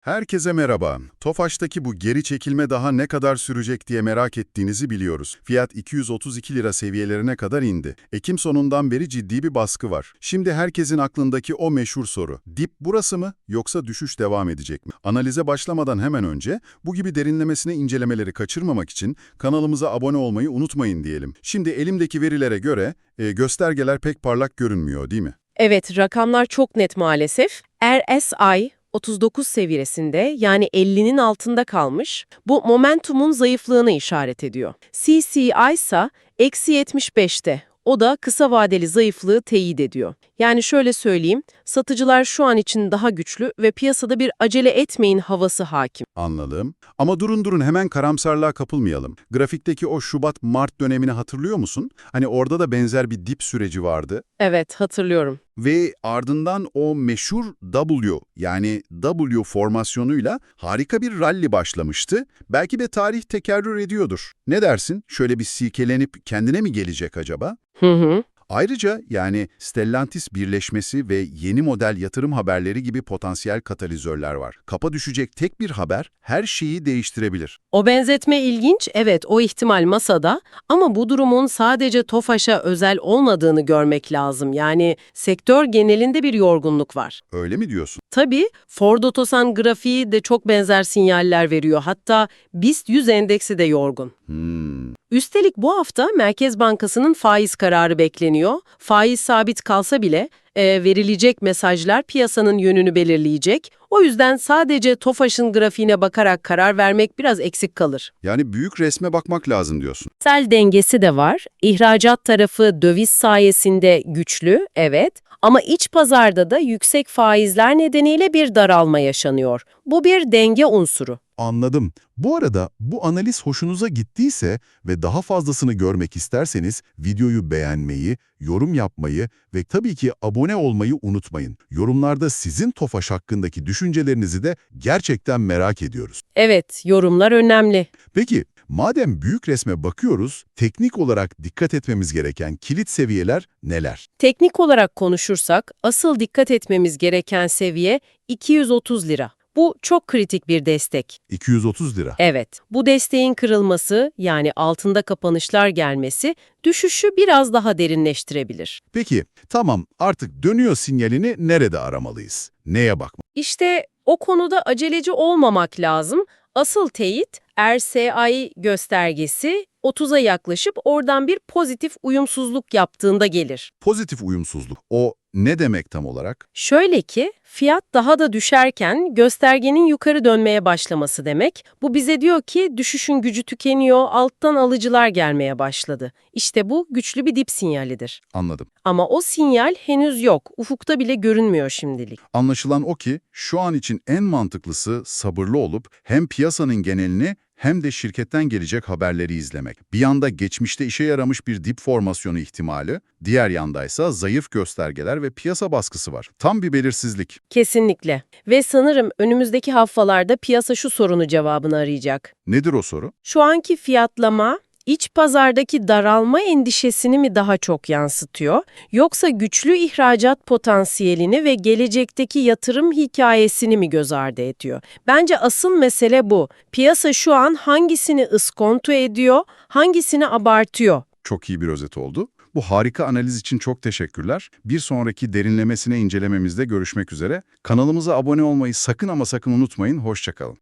Herkese merhaba. Tofaş'taki bu geri çekilme daha ne kadar sürecek diye merak ettiğinizi biliyoruz. Fiyat 232 lira seviyelerine kadar indi. Ekim sonundan beri ciddi bir baskı var. Şimdi herkesin aklındaki o meşhur soru. Dip burası mı yoksa düşüş devam edecek mi? Analize başlamadan hemen önce bu gibi derinlemesine incelemeleri kaçırmamak için kanalımıza abone olmayı unutmayın diyelim. Şimdi elimdeki verilere göre e, göstergeler pek parlak görünmüyor değil mi? Evet, rakamlar çok net maalesef. RSI 39 seviyesinde yani 50'nin altında kalmış. Bu momentumun zayıflığını işaret ediyor. CCI ise eksi 75'te. O da kısa vadeli zayıflığı teyit ediyor. Yani şöyle söyleyeyim, satıcılar şu an için daha güçlü ve piyasada bir acele etmeyin havası hakim. Anladım. Ama durun durun hemen karamsarlığa kapılmayalım. Grafikteki o Şubat-Mart dönemini hatırlıyor musun? Hani orada da benzer bir dip süreci vardı. Evet, hatırlıyorum. Ve ardından o meşhur W yani W formasyonuyla harika bir rally başlamıştı. Belki de tarih tekerrür ediyordur. Ne dersin? Şöyle bir silkelenip kendine mi gelecek acaba? Hı hı. Ayrıca yani Stellantis birleşmesi ve yeni model yatırım haberleri gibi potansiyel katalizörler var. Kapa düşecek tek bir haber her şeyi değiştirebilir. O benzetme ilginç, evet o ihtimal masada ama bu durumun sadece TOFAŞ'a özel olmadığını görmek lazım. Yani sektör genelinde bir yorgunluk var. Öyle mi diyorsun? Tabii Ford Otosan grafiği de çok benzer sinyaller veriyor. Hatta BIST 100 endeksi de yorgun. Hmm. Üstelik bu hafta Merkez Bankası'nın faiz kararı bekleniyor. Faiz sabit kalsa bile e, verilecek mesajlar piyasanın yönünü belirleyecek. O yüzden sadece TOFAŞ'ın grafiğine bakarak karar vermek biraz eksik kalır. Yani büyük resme bakmak lazım diyorsun. Sel dengesi de var. İhracat tarafı döviz sayesinde güçlü, evet. Ama iç pazarda da yüksek faizler nedeniyle bir daralma yaşanıyor. Bu bir denge unsuru. Anladım. Bu arada bu analiz hoşunuza gittiyse ve daha fazlasını görmek isterseniz videoyu beğenmeyi, yorum yapmayı ve tabii ki abone olmayı unutmayın. Yorumlarda sizin Tofaş hakkındaki düşüncelerinizi de gerçekten merak ediyoruz. Evet, yorumlar önemli. Peki, madem büyük resme bakıyoruz, teknik olarak dikkat etmemiz gereken kilit seviyeler neler? Teknik olarak konuşursak asıl dikkat etmemiz gereken seviye 230 lira. Bu çok kritik bir destek. 230 lira. Evet, bu desteğin kırılması yani altında kapanışlar gelmesi düşüşü biraz daha derinleştirebilir. Peki, tamam artık dönüyor sinyalini nerede aramalıyız? Neye bakmalıyız? İşte o konuda aceleci olmamak lazım. Asıl teyit RSI göstergesi 30'a yaklaşıp oradan bir pozitif uyumsuzluk yaptığında gelir. Pozitif uyumsuzluk. O ne demek tam olarak? Şöyle ki, fiyat daha da düşerken göstergenin yukarı dönmeye başlaması demek. Bu bize diyor ki düşüşün gücü tükeniyor, alttan alıcılar gelmeye başladı. İşte bu güçlü bir dip sinyalidir. Anladım. Ama o sinyal henüz yok, ufukta bile görünmüyor şimdilik. Anlaşılan o ki şu an için en mantıklısı sabırlı olup hem piyasanın genelini hem de şirketten gelecek haberleri izlemek. Bir yanda geçmişte işe yaramış bir dip formasyonu ihtimali, diğer yandaysa zayıf göstergeler ve piyasa baskısı var. Tam bir belirsizlik. Kesinlikle. Ve sanırım önümüzdeki haftalarda piyasa şu sorunu cevabını arayacak. Nedir o soru? Şu anki fiyatlama iç pazardaki daralma endişesini mi daha çok yansıtıyor, yoksa güçlü ihracat potansiyelini ve gelecekteki yatırım hikayesini mi göz ardı ediyor? Bence asıl mesele bu. Piyasa şu an hangisini ıskonto ediyor, hangisini abartıyor? Çok iyi bir özet oldu. Bu harika analiz için çok teşekkürler. Bir sonraki derinlemesine incelememizde görüşmek üzere. Kanalımıza abone olmayı sakın ama sakın unutmayın. Hoşçakalın.